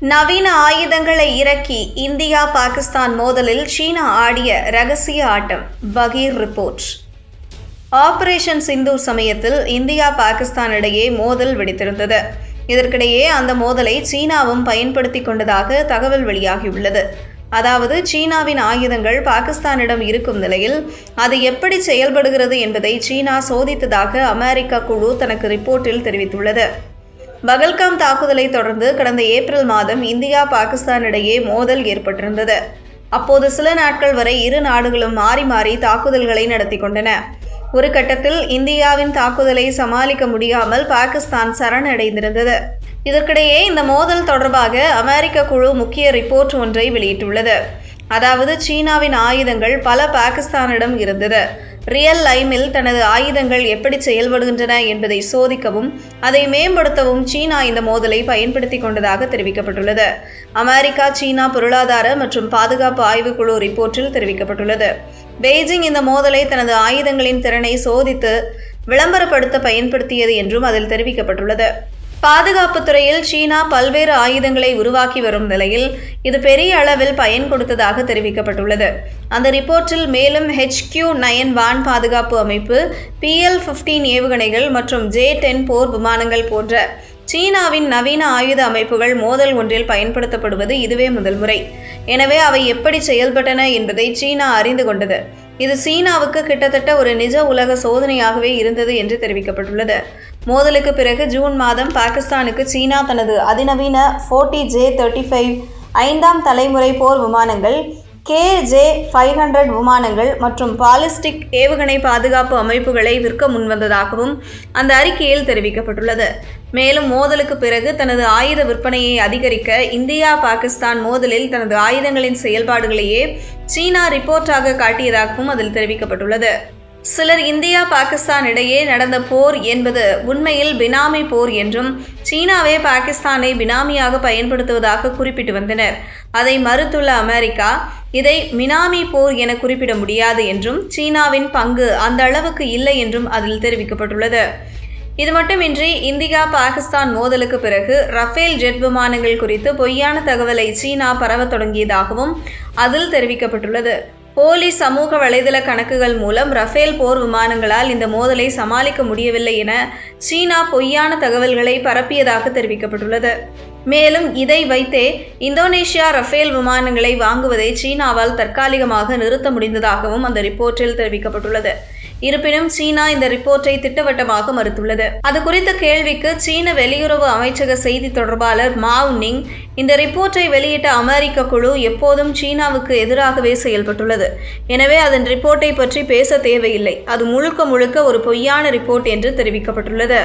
நவீன ஆயுதங்களை இறக்கி இந்தியா பாகிஸ்தான் மோதலில் சீனா ஆடிய ரகசிய ஆட்டம். பகீர் ரிப்போர்ட். ஆபரேஷன் சிந்தூர் சமயத்தில் இந்தியா பாகிஸ்தான் இடையே மோதல் வெடித்திருந்தது. இதற்கிடையே அந்த மோதலை சீனாவும் பயன்படுத்தி கொண்டதாக தகவல் வெளியாகியுள்ளது. அதாவது சீனாவின் ஆயுதங்கள் பாகிஸ்தானிடம் இருக்கும் நிலையில் அது எப்படி செயல்படுகிறது என்பதை சீனா சோதித்ததாக அமெரிக்க குழு தனக்கு ரிப்போர்ட்டில் தெரிவித்துள்ளது. பகல்காம் தாக்குதலை தொடர்ந்து கடந்த ஏப்ரல் மாதம் இந்தியா பாகிஸ்தான் இடையே மோதல் ஏற்பட்டிருந்தது. அப்போது சில நாட்கள் வரை இரு நாடுகளும் மாறி மாறி தாக்குதல்களை நடத்தி கொண்டன. ஒரு கட்டத்தில் இந்தியாவின் தாக்குதலை சமாளிக்க முடியாமல் பாகிஸ்தான் சரணடைந்திருந்தது. இதற்கிடையே இந்த மோதல் தொடர்பாக அமெரிக்க குழு முக்கிய ரிப்போர்ட் ஒன்றை வெளியிட்டுள்ளது. அதாவது சீனாவின் ஆயுதங்கள் பல பாகிஸ்தானிடம் இருந்தது. ரியல் லைமில் தனது ஆயுதங்கள் எப்படி செயல்படுகின்றன என்பதை சோதிக்கவும் அதை மேம்படுத்தவும் சீனா இந்த மோதலை பயன்படுத்தி கொண்டதாக தெரிவிக்கப்பட்டுள்ளது. அமெரிக்கா சீனா பொருளாதார மற்றும் பாதுகாப்பு ஆய்வுக்குழு ரிப்போர்ட்டில் தெரிவிக்கப்பட்டுள்ளது. பெய்ஜிங் இந்த மோதலை தனது ஆயுதங்களின் திறனை சோதித்து விளம்பரப்படுத்த பயன்படுத்தியது என்றும் அதில் தெரிவிக்கப்பட்டுள்ளது. பாதுகாப்பு துறையில் சீனா பல்வேறு ஆயுதங்களை உருவாக்கி வரும் நிலையில் இது பெரிய அளவில் பயன் கொடுத்ததாக தெரிவிக்கப்பட்டுள்ளது. அந்த ரிப்போர்ட்டில் மேலும் ஹெச்கியூ நயன் வான் பாதுகாப்பு அமைப்பு பிஎல் ஃபிஃப்டீன் ஏவுகணைகள் மற்றும் ஜே டென் போர் விமானங்கள் போன்ற சீனாவின் நவீன ஆயுத அமைப்புகள் மோதல் ஒன்றில் பயன்படுத்தப்படுவது இதுவே முதல் முறை. எனவே அவை எப்படி செயல்பட்டன என்பதை சீனா அறிந்து கொண்டது. இது சீனாவுக்கு கிட்டத்தட்ட ஒரு நிஜ உலக சோதனையாகவே இருந்தது என்று தெரிவிக்கப்பட்டுள்ளது. மோதலுக்கு பிறகு ஜூன் மாதம் பாகிஸ்தானுக்கு சீனா தனது அதிநவீன ஃபோர்ட்டி ஜே தேர்ட்டி ஃபைவ் ஐந்தாம் தலைமுறை போர் விமானங்கள் கே ஜே ஃபைவ் ஹண்ட்ரட் விமானங்கள் மற்றும் பாலிஸ்டிக் ஏவுகணை பாதுகாப்பு அமைப்புகளை விற்க முன்வந்ததாகவும் அந்த அறிக்கையில் தெரிவிக்கப்பட்டுள்ளது. மேலும் மோதலுக்கு பிறகு தனது ஆயுத விற்பனையை அதிகரிக்க இந்தியா பாகிஸ்தான் மோதலில் தனது ஆயுதங்களின் செயல்பாடுகளையே சீனா ரிப்போர்ட்டாக காட்டியதாகவும் அதில் தெரிவிக்கப்பட்டுள்ளது. சிலர் இந்தியா பாகிஸ்தான் இடையே நடந்த போர் என்பது உண்மையில் பினாமி போர் என்றும் சீனாவே பாகிஸ்தானை பினாமியாக பயன்படுத்துவதாக குறிப்பிட்டு வந்தனர். அதை மறுத்துள்ள அமெரிக்கா இதை மினாமி போர் என குறிப்பிட முடியாது என்றும் சீனாவின் பங்கு அந்த அளவுக்கு இல்லை என்றும் அதில் தெரிவிக்கப்பட்டுள்ளது. இது மட்டுமின்றி இந்தியா பாகிஸ்தான் மோதலுக்கு பிறகு ரஃபேல் ஜெட் விமானங்கள் குறித்து பொய்யான தகவலை சீனா பரவத் தொடங்கியதாகவும் அதில் தெரிவிக்கப்பட்டுள்ளது. போலி சமூக வலைதள கணக்குகள் மூலம் ரஃபேல் போர் விமானங்களால் இந்த மோதலை சமாளிக்க முடியவில்லை என சீனா பொய்யான தகவல்களை பரப்பியதாக தெரிவிக்கப்பட்டுள்ளது. மேலும் இதை வைத்தே இந்தோனேஷியா ரஃபேல் விமானங்களை வாங்குவதை சீனாவால் தற்காலிகமாக நிறுத்த முடிந்ததாகவும் அந்த ரிப்போர்ட்டில் தெரிவிக்கப்பட்டுள்ளது. இருப்பினும் சீனா இந்த ரிப்போர்ட்டை திட்டவட்டமாக மறுத்துள்ளது. அது குறித்த கேள்விக்கு சீன வெளியுறவு அமைச்சக செய்தி தொடர்பாளர் மாவ் நிங் இந்த ரிப்போர்ட்டை வெளியிட்ட அமெரிக்க குழு எப்போதும் சீனாவுக்கு எதிராகவே செயல்பட்டுள்ளது. எனவே அதன் ரிப்போர்ட்டை பற்றி பேச தேவையில்லை. அது முழுக்க முழுக்க ஒரு பொய்யான ரிப்போர்ட் என்று தெரிவிக்கப்பட்டுள்ளது.